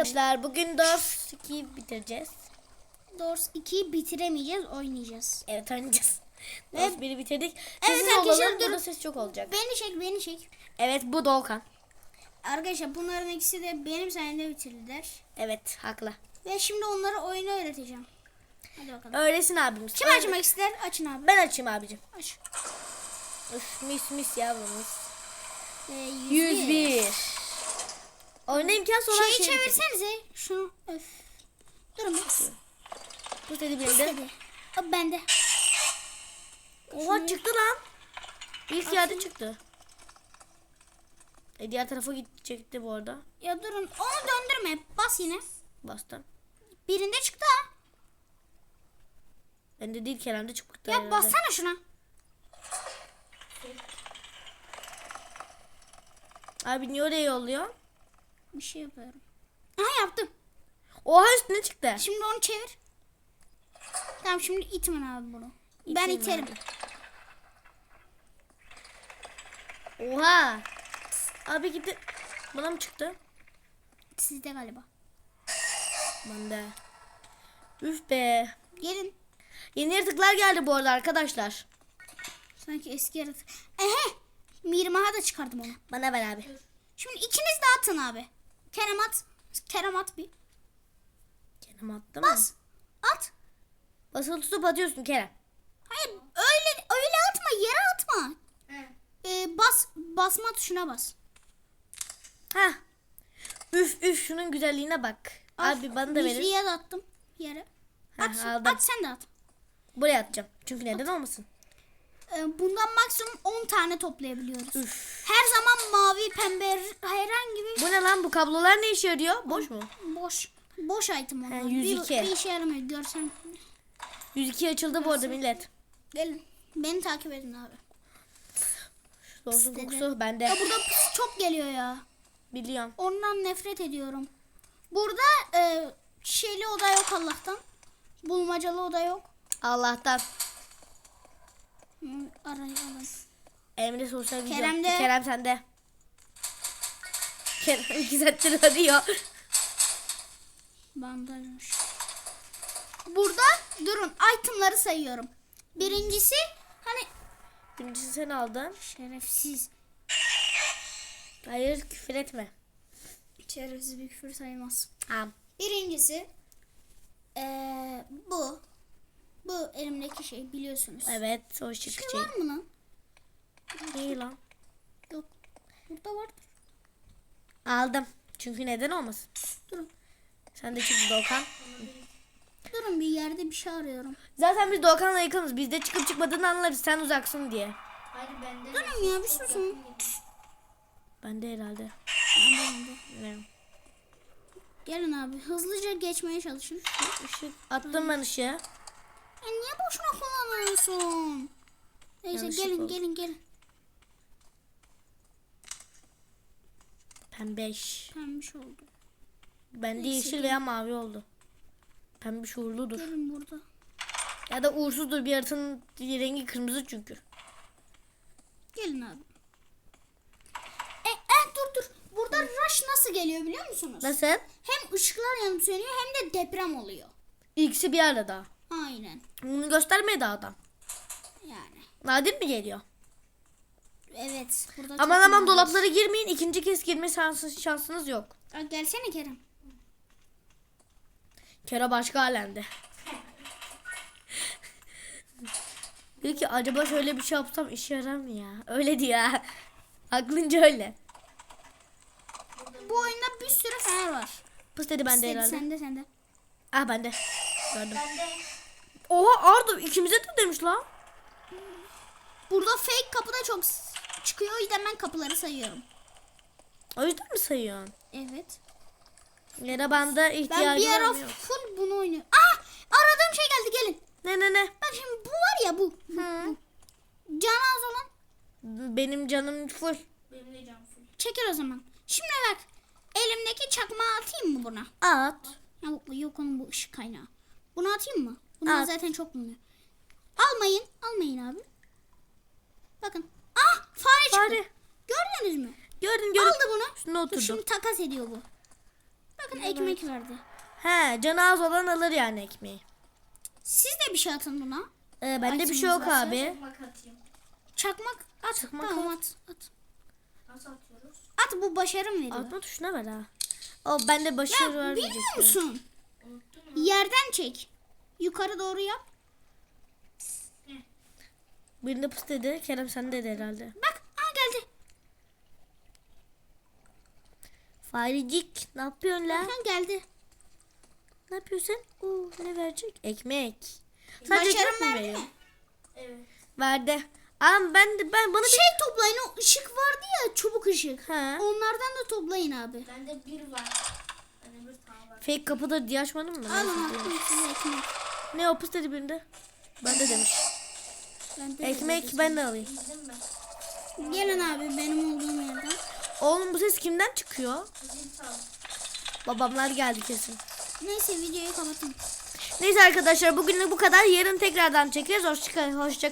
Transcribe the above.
Arkadaşlar bugün Dors 2'yi bitireceğiz. Doors 2'yi bitiremeyeceğiz, oynayacağız. Evet oynayacağız. Ve- Dors 1'i bitirdik. Evet Sessiz arkadaşlar, dur. Ses çok olacak. Beni çek, beni çek. Evet bu Doğukan. Arkadaşlar bunların ikisi de benim sayemde bitirdiler. Evet haklı. Ve şimdi onlara oyunu öğreteceğim. Hadi bakalım. Öğresin abimiz. Kim Öğre- açmak ister? Açın abi. Ben açayım abicim. Aç. Üf, mis mis yavrum mis. Ee, 101. Oynayayım sonra Şeyi şey çevirsenize. Şunu öf. Durun. Bu dedi dedi. O bende. Oha çıktı lan. İlk yerde çıktı. E diğer tarafa gidecekti bu arada. Ya durun. Onu döndürme. Bas yine. Bastım. Birinde çıktı ha. Bende değil Kerem'de çıktı. Ya herhalde. bassana şuna. Abi niye oraya yolluyor? Bir şey yapıyorum. Aha yaptım. Oha üstüne çıktı. Şimdi onu çevir. Tamam şimdi itmen abi bunu. ben İteyim iterim. Oha. Abi gitti. Bana mı çıktı? Sizde galiba. Bende. Üf be. Gelin. Yeni yaratıklar geldi bu arada arkadaşlar. Sanki eski yaratık. Ehe. Mirmaha da çıkardım onu. Bana ver abi. Şimdi ikiniz de atın abi. Kerem at. Kerem at bir. Kerem attı mı? Bas. At. Basılı tutup atıyorsun Kerem. Hayır öyle öyle atma yere atma. Ee, bas basma tuşuna bas. Ha. Üf üf şunun güzelliğine bak. Al, Abi bana da verir. Mihriye de attım yere. Ha, At, aldım. at sen de at. Buraya atacağım. Çünkü neden olmasın? Ee, bundan maksimum 10 tane toplayabiliyoruz. Üf. Her zaman mavi, pembe, herhangi bir Bu ne lan bu kablolar ne işe yarıyor? Boş mu? boş boş item onlar. He, 102. Bir, bir işe yaramıyor görsen. 102 açıldı bu arada millet. Gelin. Beni takip edin abi. Dedi. kokusu bende. Ya burada pis çok geliyor ya. Biliyorum. Ondan nefret ediyorum. Burada e, şeyli oda yok Allah'tan. Bulmacalı oda yok. Allah'tan. Arayın. Emre sosyal video. Kerem'de. Kerem sende. Kerem iki saattir arıyor. Bandajmış. Burada durun itemları sayıyorum. Birincisi hani Birincisi sen aldın. şerefsiz. Hayır küfür etme. Şerefsiz bir küfür sayılmaz. Tamam. Birincisi eee, bu. Bu elimdeki şey biliyorsunuz. Evet o Bir şık şey şey. var mı lan? İyi lan. Yok. Burada vardır. Aldım. Çünkü neden olmasın? Durun. Sen de çıktı Doğukan. Durun bir yerde bir şey arıyorum. Zaten biz Doğukan'la yakınız. Biz de çıkıp çıkmadığını anlarız. Sen uzaksın diye. Durun ya bir susun. Ben de herhalde. Ben de, ben de. Ne? Gelin abi hızlıca geçmeye çalışın. Işık. Attım ben ışığı. Ya niye boşuna kullanıyorsun? Neyse Yanlışlık gelin oldu. gelin gelin. Pembeş. Pembiş oldu. Bende Neyse, yeşil veya mavi oldu. Pembiş uğurludur. Gelin burada. Ya da uğursuzdur. Bir yaratığın rengi kırmızı çünkü. Gelin abi. E, e dur dur. Burada rush nasıl geliyor biliyor musunuz? Nasıl? Hem ışıklar yanıp sönüyor hem de deprem oluyor. İkisi bir arada. Aynen. Bunu göstermedi adam. Yani. Nadir mi geliyor? Evet. Burada Aman aman dolaplara girmeyin. İkinci kez girme şansı, şansınız yok. Aa, gelsene Kerem. Kera başka alemde. diyor ki acaba şöyle bir şey yapsam işe yarar mı ya? Öyle diyor. Aklınca öyle. Bu oyunda bir sürü fener var. Pıs dedi bende herhalde. Sende sende. Ah bende. Gördüm. Oha Arda ikimize de demiş lan. Burada fake kapı da çok çıkıyor. O yüzden ben kapıları sayıyorum. O yüzden mi sayıyorsun? Evet. Yara banda Ben ihtiyacım bir ara var mı yok? full bunu oynuyorum. Ah! Aradığım şey geldi gelin. Ne ne ne? Bak şimdi bu var ya bu. Hı. Can az olan. Benim canım full. Çekil o zaman. Şimdi bak. Elimdeki çakmağı atayım mı buna? At. Ya, yok onun bu ışık kaynağı. Bunu atayım mı? Bunlar At. zaten çok bulunuyor. Almayın. Almayın abi. Bakın. Ah! Fare çıktı. Fare. Gördünüz mü? Gördüm gördüm. Aldı bunu. Üstüne Dur oturdu. şimdi takas ediyor bu. Bakın ekmek verdi. He canı az olan alır yani ekmeği. Siz de bir şey atın buna. Ee, bende bir şey yok abi. Çakmak atayım. Çakmak at. Çakmak tamam at. At. Nasıl atıyoruz? At bu başarı mı veriyor? Atma tuşuna ver ha. O bende başarı Ya var biliyor diyecek. musun? Yerden çek. Yukarı doğru yap. Birinde pıs dedi. Kerem sen dedi herhalde. Bak. Aa geldi. Farecik ne yapıyorsun la? Ha geldi. Ne yapıyorsun? Oo, ne verecek? Ekmek. Sadece Başarım ekmek mi verdi veriyor? mi? Evet. Verdi. Ama ben de ben bana bir Şey toplayın o ışık vardı ya çubuk ışık. Ha. Onlardan da toplayın abi. Bende bir var. Fake kapıda diye açmadın mı? Alın Neyse, attım size ekmek. Ne o pıs dedi birinde. Ben de demiş. Ben de Ekmek ben de alayım. Gelin abi benim olduğum yerden. Oğlum bu ses kimden çıkıyor? Babamlar geldi kesin. Neyse videoyu kapatın. Neyse arkadaşlar bugünlük bu kadar. Yarın tekrardan çekeriz. Hoşça hoşça